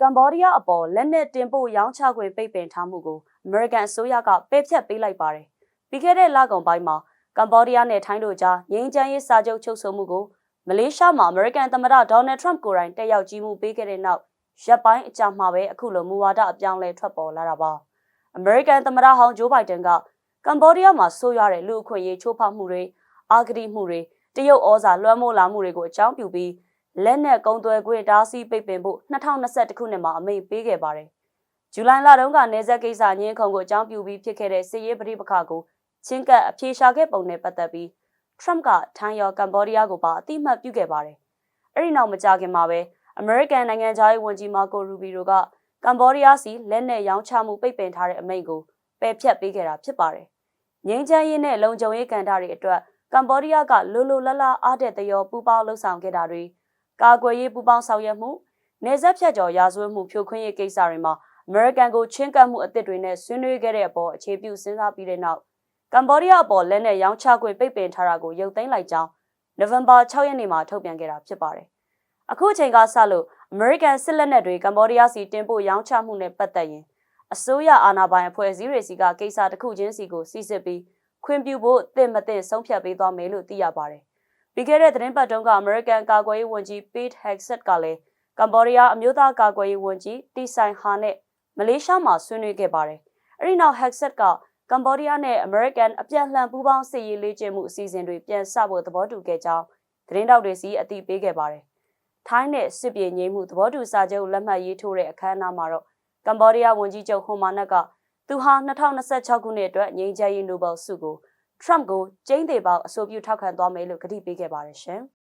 ကမ်ဘောဒီးယားအပေါ်လက်နက်တင်ပို့ရောင်းချခွင့်ပိတ်ပင်ထားမှုကိုအမေရိကန်အစိုးရကပယ်ဖျက်ပေးလိုက်ပါတယ်။ပြီးခဲ့တဲ့လကုန်ပိုင်းမှာကမ်ဘောဒီးယားနဲ့ထိုင်းတို့ကြားငြိမ်းချမ်းရေးစာချုပ်ချုပ်ဆိုမှုကိုမလေးရှားမှာအမေရိကန်သမ္မတဒေါ်နယ်ထရမ့်ကိုယ်တိုင်တက်ရောက်ကြီးမှုပေးခဲ့တဲ့နောက်ရက်ပိုင်းအကြာမှာပဲအခုလိုမူဝါဒအပြောင်းလဲထွက်ပေါ်လာတာပါ။အမေရိကန်သမ္မတဟောင်းဂျိုးဘိုင်ဒန်ကကမ်ဘောဒီးယားမှာဆိုးရွားတဲ့လူအခွင့်အရေးချိုးဖောက်မှုတွေအာဂတိမှုတွေတရုတ်ဩဇာလွှမ်းမိုးလာမှုတွေကိုအကြောင်းပြုပြီး လက်နက်ကုံသွယ်ခွင့်တားဆီးပိတ်ပင်ဖို့2021ခုနှစ်မှာအမိန့်ပေးခဲ့ပါတယ်။ဇူလိုင်လတုန်းကနေဆက်ကိစ္စညင်းခုံကိုအကြောင်းပြုပြီးဖြစ်ခဲ့တဲ့စစ်ရေးပဋိပက္ခကိုချင်းကပ်အပြေရှားခဲ့ပုံနဲ့ပတ်သက်ပြီးထရမ့်ကထိုင်းရောကမ်ဘောဒီးယားကိုပါအတိအမှတ်ပြုခဲ့ပါတယ်။အဲ့ဒီနောက်မကြခင်မှာပဲအမေရိကန်နိုင်ငံသားရေးဝန်ကြီးမာကိုရူဘီရိုကကမ်ဘောဒီးယားစီလက်နက်ရောင်းချမှုပိတ်ပင်ထားတဲ့အမိန့်ကိုပယ်ဖျက်ပေးခဲ့တာဖြစ်ပါတယ်။ငြိမ်းချမ်းရေးနဲ့လုံခြုံရေးကန်တာတွေအတွက်ကမ်ဘောဒီးယားကလိုလိုလတ်လအားတဲ့တရောပူပေါင်းလှုပ်ဆောင်ခဲ့တာတွေ ကာကွယ်ရေးပူပေါင်းဆောင်ရွက်မှုနေဆက်ဖြတ်ကျော်ရာဇဝတ်မှုဖြိုခွင်းရေးကိစ္စတွေမှာအမေရိကန်ကိုချင်းကပ်မှုအသစ်တွေနဲ့ဆွေးနွေးခဲ့တဲ့အပေါ်အခြေပြုစဉ်းစားပြီးတဲ့နောက်ကမ်ဘောဒီးယားအပေါ်လက်နက်ရောင်းချခွင့်ပိတ်ပင်ထားတာကိုရုပ်သိမ်းလိုက်ကြောင်းနိုဝင်ဘာ6ရက်နေ့မှာထုတ်ပြန်ခဲ့တာဖြစ်ပါတယ်။အခုအချိန်ကစလို့အမေရိကန်စစ်လက်နက်တွေကမ်ဘောဒီးယားစီတင်ပို့ရောင်းချမှုနဲ့ပတ်သက်ရင်အစိုးရအာဏာပိုင်အဖွဲ့အစည်းတွေစီကကိစ္စတစ်ခုချင်းစီကိုစီစစ်ပြီးခွင့်ပြုဖို့တင့်မတင့်ဆုံးဖြတ်ပေးသွားမယ်လို့သိရပါတယ်။ ပြီးခဲ့တဲ့သတင်းပတ်တုန်းကအမေရိကန်ကာကွယ်ရေးဝန်ကြီး Pete Hegseth ကလည်းကမ်ဘောဒီးယားအမျိုးသားကာကွယ်ရေးဝန်ကြီးတီဆိုင်ဟာနဲ့မလေးရှားမှာဆွေးနွေးခဲ့ပါတယ်။အဲဒီနောက် Hegseth ကကမ်ဘောဒီးယားနဲ့အမေရိကန်အပြန်အလှန်ပူးပေါင်းစစ်ရေးလေ့ကျင့်မှုအစီအစဉ်တွေပြန်ဆဖို့သဘောတူခဲ့ကြောင်းသတင်းတောက်တွေစီအသိပေးခဲ့ပါတယ်။ထိုင်းနဲ့စစ်ပြေငြိမ်းမှုသဘောတူစာချုပ်လက်မှတ်ရေးထိုးတဲ့အခမ်းအနားမှာတော့ကမ်ဘောဒီးယားဝန်ကြီးချုပ်ဟွန်မာနက်ကသူဟာ2026ခုနှစ်အတွက်ငြိမ်းချမ်းရေးနိုဘယ်ဆုကို Trump ကိုကျင်းသေးပေါက်အဆိုပြုထောက်ခံသွားမယ်လို့ကတိပေးခဲ့ပါတယ်ရှင်။